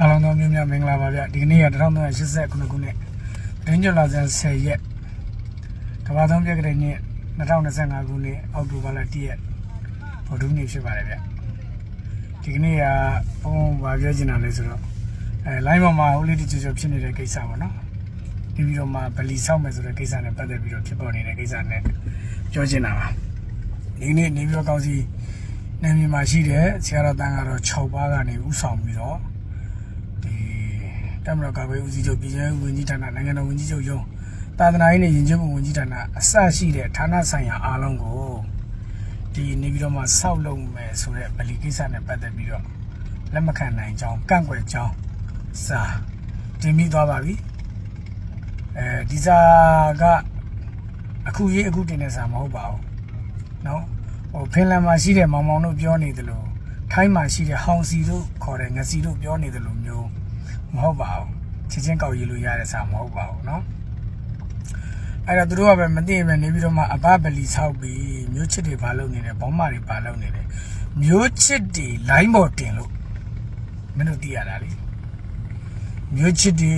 အားလုံးသောမျိုးများမင်္ဂလာပါဗျဒီကနေ့က1389ခုနှစ်ဒင်းကျော်လာဇန်10ရက်ကဘာသုံးပြက်ကလေးနေ့2025ခုနှစ်အောက်တိုဘာလ1ရက်ဗုဒ္ဓနေ့ဖြစ်ပါတယ်ဗျဒီကနေ့ကဘုံဘာပြောချင်တာလဲဆိုတော့အဲ line ပေါ်မှာဟိုလေးတချို့ချို့ဖြစ်နေတဲ့ကိစ္စပေါ့နော်ဒီပြီးတော့မှဗလီဆောက်မယ်ဆိုတဲ့ကိစ္စနဲ့ပတ်သက်ပြီးတော့ဖြစ်ပေါ်နေတဲ့ကိစ္စနဲ့ပြောချင်တာပါဒီကနေ့နေပြီးတော့ကောင်းစီနေမြေမှာရှိတဲ့ဆရာတော်တန်ကတော့6ပါးကနေဥဆောင်ပြီးတော့ဒီ တမရကာဘေးဦးစီးချုပ်ပြည်ကျန်းဝန်ကြီးဌာနနိုင်ငံတော်ဝန်ကြီးချုပ်ရုံးသာသနာရေးနဲ့ယဉ်ကျေးမှုဝန်ကြီးဌာနအစရှိတဲ့ဌာနဆိုင်ရာအားလုံးကိုဒီနေပြီးတော့မှစောက်လုပ်မယ်ဆိုတဲ့ဗလီကိစ္စနဲ့ပတ်သက်ပြီးတော့လက်မခံနိုင်ကြောင်းကန့်ကွက်ကြောင်းစာတင်ပြီးသွားပါပြီအဲဒီစာကအခုရေးအခုတင်တဲ့စာမဟုတ်ပါဘူးเนาะဟိုဖင်လန်မှာရှိတဲ့မောင်မောင်တို့ပြောနေတယ်လို့ထိုင်းမှာရှိတဲ့ဟောင်စီတို့ခေါ်တဲ့ငစီတို့ပြောနေတယ်လို့မျိုး မဟုတ်ပါဘူးချက်ချင်းကောက်ရည်လို့ရတဲ့စာမဟုတ်ပါဘူးเนาะအဲ့တော့သူတို့ကပဲမသိရင်ပဲနေပြီးတော့မှအဘဗလီဆောက်ပြီးမျိုးချစ်တွေဘာလုပ်နေလဲဘောင်းမတွေဘာလုပ်နေလဲမျိုးချစ်တွေ line ပေါ်တင်လို့မင်းတို့သိရတာလေမျိုးချစ်တွေ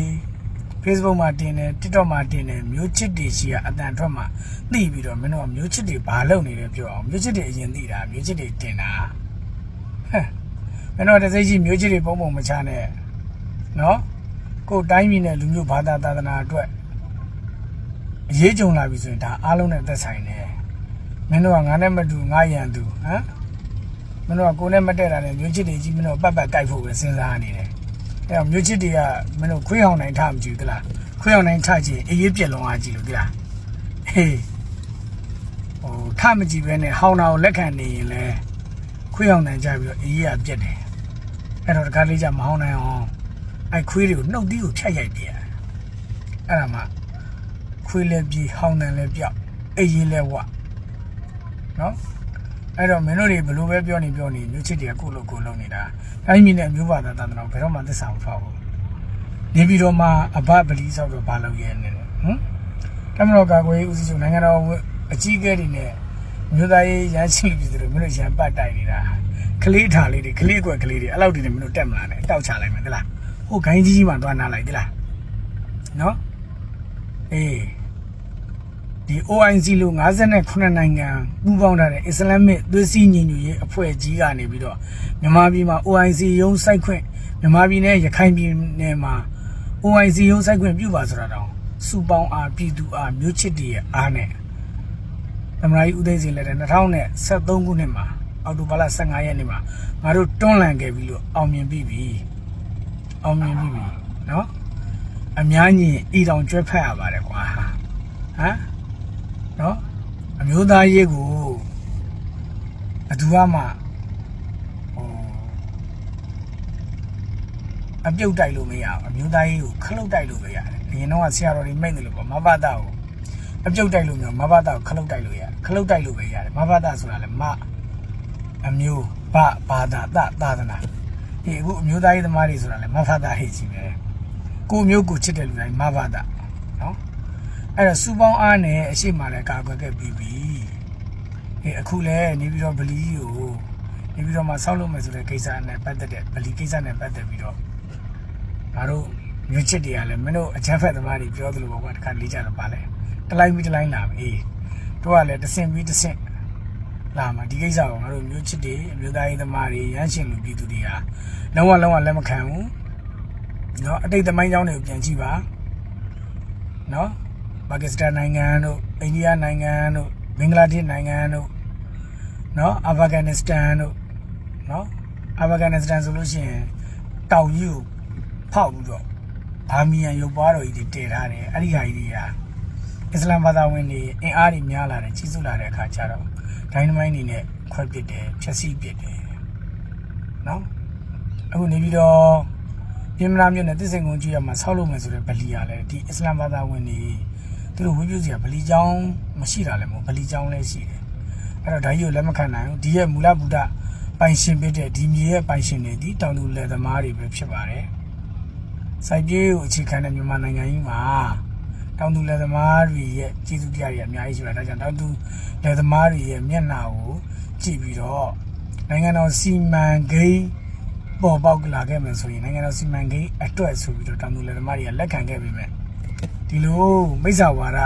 Facebook မှာတင်တယ် TikTok မှာတင်တယ်မျိုးချစ်တွေရှိကအတန်ထွက်မှာသိပြီးတော့မင်းတို့ကမျိုးချစ်တွေဘာလုပ်နေလဲပြောအောင်မျိုးချစ်တွေအရင်သိတာမျိုးချစ်တွေတင်တာဟဲ့မင်းတို့ကတစ်စိတ်ကြီးမျိုးချစ်တွေပုံပုံမချနဲ့ နော်ကိုယ်တိုင်းပြည်နဲ့လူမျိုးဘာသာသာသနာအတွက်အရေးကြုံလာပြီဆိုရင်ဒါအားလုံးနဲ့သက်ဆိုင်တယ်မင်းတို့ကငါနဲ့မတူငါရန်သူဟမ်မင်းတို့ကကိုယ်နဲ့မတည့်တာနဲ့မျိုးချစ်တွေကြီးမင်းတို့ပတ်ပတ်ကြိုက်ဖို့ပဲစဉ်းစားနေတယ်အဲတော့မျိုးချစ်တွေကမင်းတို့ခွေးအောင်နိုင်ထမကြည့်ဘူးသလားခွေးအောင်နိုင်ထကြည့်အေးရေးပြက်လုံးအားကြည့်လို့သလားဟေးဟိုထမကြည့်ပဲနဲ့ဟောင်းတာကိုလက်ခံနေရင်လဲခွေးအောင်နိုင်ကြပြီးတော့အေးရပြက်တယ်အဲ့တော့တကားလေးကြမဟောင်းနိုင်အောင် အဲ့ခွေးတွေကိုနှုတ်သီးကိုဖြတ်ရိုက်ပြရအဲ့ဒါမှခွေးလည်းပြေဟောင်းတယ်လည်းပြောက်အိတ်ရေးလည်းဝနော်အဲ့တော့မင်းတို့တွေဘလို့ပဲပြောနေပြောနေမျိုးချစ်တွေကကိုယ့်လိုကိုယ်လုံးနေတာတိုင်းပြည်နဲ့မျိုးဘာသာသာသနာဘယ်တော့မှသစ္စာမဖောက်ဘူးနေပြီးတော့မှအဘဗလီဆောက်တော့ဘာလုပ်ရဲနေလဲဟမ်တမတော်ကာကွယ်ရေးဦးစီးချုပ်နိုင်ငံတော်အကြီးအကဲတွေနဲ့မြို့သားရေးရမ်းရှိပြည်သူတွေမင်းတို့ရန်ပတ်တိုက်နေတာကလေးထားလေးတွေကလေးကွက်ကလေးတွေအဲ့လောက်တွေနဲ့မင်းတို့တက်မလာနဲ့တောက်ချလိုက်မယ်သလား ဟိုဂိုင်းကြီးကြီးမှသွားနာလိုက်သလားနော်အေးဒီ OIC လို့58နိုင်ငံပူးပေါင်းထားတဲ့အစ္စလာမစ်သွေးစည်းညီညွတ်ရေးအဖွဲ့ကြီးကနေပြီးတော့မြန်မာပြည်မှာ OIC ရုံးစိုက်ခွင့်မြန်မာပြည်နဲ့ရခိုင်ပြည်နယ်မှာ OIC ရုံးစိုက်ခွင့်ပြုပါဆိုတာတောင်စူပေါင်းအားပြည်သူအားမျိုးချစ်တွေရဲ့အားနဲ့သမရာကြီးဦးသိန်းစင်လက်ထက်2023ခုနှစ်မှာအောက်တိုဘာလ15ရက်နေ့မှာငါတို့တွန်းလှန်ခဲ့ပြီးလို့အောင်မြင်ပြီပြီ အောင်မြင်ပြီနော်အများကြီးအီတောင်ကျွဲဖက်ရပါတယ်ကွာဟမ်နော်အမျိုးသားရေးကိုဘသူမှဟိုအပြုတ်တိုက်လို့မရဘူးအမျိုးသားရေးကိုခလုတ်တိုက်လို့ပဲရတယ်အရင်တော့ဆရာတော်တွေမိတ်တယ်လို့ပေါ့မဘတာကိုအပြုတ်တိုက်လို့မျိုးမဘတာကိုခလုတ်တိုက်လို့ရတယ်ခလုတ်တိုက်လို့ပဲရတယ်မဘတာဆိုတာလေမအမျိုးဘဘာသာတသာသနာ ဒီအခုအမျိုးသားရေးသမားတွေဆိုတာလည်းမဖတာဟိတ်ကြီးပဲကိုမျိုးကိုချစ်တဲ့လူတိုင်းမဖတာနော်အဲ့တော့စူပေါင်းအားနဲ့အရှိမလည်းကာကွယ်ခဲ့ပြီးပြီဒီအခုလည်းနေပြီးတော့ဗလီကိုနေပြီးတော့မှဆောက်လုပ်မယ်ဆိုတဲ့ကိစ္စနဲ့ပတ်သက်တဲ့ဗလီကိစ္စနဲ့ပတ်သက်ပြီးတော့ငါတို့မျိုးချစ်တွေကလည်းမင်းတို့အချမ်းဖက်သမားတွေပြောသလိုပေါ့ကွာတခါလေးကြတော့ပါလဲတလိုက်ပြီးတလိုက်လာပြီတို့ကလည်းတဆင့်ပြီးတဆင့် လာမှာဒီကိစ္စကိုငါတို့မျိုးချစ်တွေအမျိုးသားရေးသမားတွေရမ်းရှင်လူပြည်သူတွေဟာလုံးဝလုံးဝလက်မခံဘူးเนาะအတိတ်သမိုင်းကြောင်းတွေကိုပြန်ကြည့်ပါเนาะပါကစ္စတန်နိုင်ငံတို့အိန္ဒိယနိုင်ငံတို့ဘင်္ဂလားဒေ့ရှ်နိုင်ငံတို့เนาะအာဖဂန်နစ္စတန်တို့เนาะအာဖဂန်နစ္စတန်ဆိုလို့ရှိရင်တောင်ကြီးကိုဖောက်ပြီးတော့ဘာမီယန်ရုပ်ပွားတော်ကြီးတွေတည်ထားတယ်အဲ့ဒီဟာကြီးတွေကအစ္စလာမ်ဘာသာဝင်တွေအင်အားတွေများလာတယ်ကြီးစုလာတဲ့အခါကျတော့ ဒိုင်းနမိုင်းနေနဲ့ခွဲပစ်တယ်ဖြက်စီးပစ်တယ်နော်အခုနေပြီးတော့ပြင်မနာမြို့နယ်တစ်စင်ကုန်းကြီးရမှာဆောက်လုပ်မယ်ဆိုတဲ့ဗလီရလဲဒီအစ္စလာမ်ဘာသာဝင်တွေသူတို့ဝိပုစီကဗလီကျောင်းမရှိတာလည်းမဟုတ်ဗလီကျောင်းလည်းရှိတယ်အဲ့တော့ဒါကြီးကိုလက်မခံနိုင်ဘူးဒီရဲ့မူလဗုဒ္ဓပိုင်ရှင်ဖြစ်တဲ့ဒီမြေရဲ့ပိုင်ရှင်တွေဒီတောင်သူလယ်သမားတွေပဲဖြစ်ပါတယ်စိုက်ပြေးကိုအခြေခံတဲ့မြန်မာနိုင်ငံကြီးမှာ တောင်သူလယ်သမားတွေရဲ့ကျေးဇူးတရားတွေအများကြီးရှိပါတယ်ဒါကြောင့်တောင်သူလယ်သမားတွေရဲ့မျက်နှာကိုကြည့်ပြီးတော့နိုင်ငံတော်စီမံကိန်းပေါ်ပေါက်လာခဲ့မယ်ဆိုရင်နိုင်ငံတော်စီမံကိန်းအတွက်ဆိုပြီးတော့တောင်သူလယ်သမားတွေကလက်ခံခဲ့ပြီမဲ့ဒီလိုမိစ္ဆာဝါဒ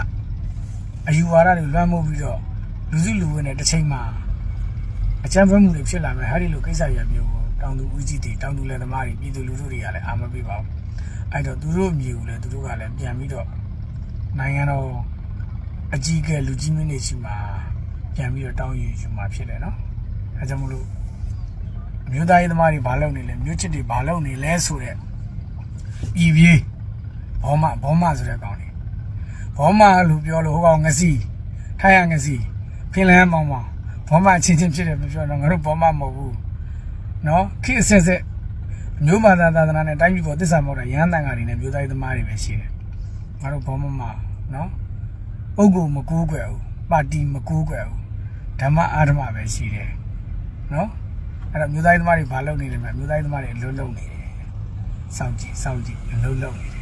အယူဝါဒတွေလွှမ်းမိုးပြီးတော့လူစုလူဝန်းနဲ့တစ်ချိန်မှာအကြမ်းဖက်မှုတွေဖြစ်လာမယ်ဟာဒီလိုကိစ္စရမျိုးကိုတောင်သူဦးကြီးတွေတောင်သူလယ်သမားတွေပြည်သူလူထုတွေကလည်းအာမပေးပါဘူးအဲ့တော့သူတို့အမျိုးကိုလည်းသူတို့ကလည်းပြန်ပြီးတော့ နိုင်ငံတော်အကြီးအကဲလူကြီးမင်းတွေရှိမှပြန်ပြီးတော့တောင်းယူယူမှာဖြစ်တယ်နော်အဲကြောင့်မလို့အမျိုးသားရေးသမားတွေဘာလုပ်နေလဲမြို့ချစ်တွေဘာလုပ်နေလဲဆိုတော့ဤပြေးဘောမဘောမဆိုတဲ့ကောင်တွေဘောမလို့ပြောလို့ဟိုကောင်ငစီထိုင်ရငစီဖင်လန်းမောင်မောင်ဘောမချင်းချင်းဖြစ်တယ်မပြောတော့ငါတို့ဘောမမဟုတ်ဘူးနော်ခိအဆက်ဆက်အမျိုးမာသာသာသနာနဲ့တိုင်းပြည်ပေါ်တစ္ဆာမောက်တာရဟန်းတန်ဃာတွေနဲ့မျိုးသားရေးသမားတွေပဲရှိတယ် ငါတို့ဘောမမနော်ပုဂ္ဂိုလ်မကူးကွယ်ဘူးပါတီမကူးကွယ်ဘူးဓမ္မအာဓမ္မပဲရှိတယ်နော်အဲ့တော့မြို့သားရေးသမားတွေဘာလုပ်နေလဲမလဲမြို့သားရေးသမားတွေအလုံးလုံးနေတယ်စောင့်ကြည့်စောင့်ကြည့်အလုံးလုံးနေတယ်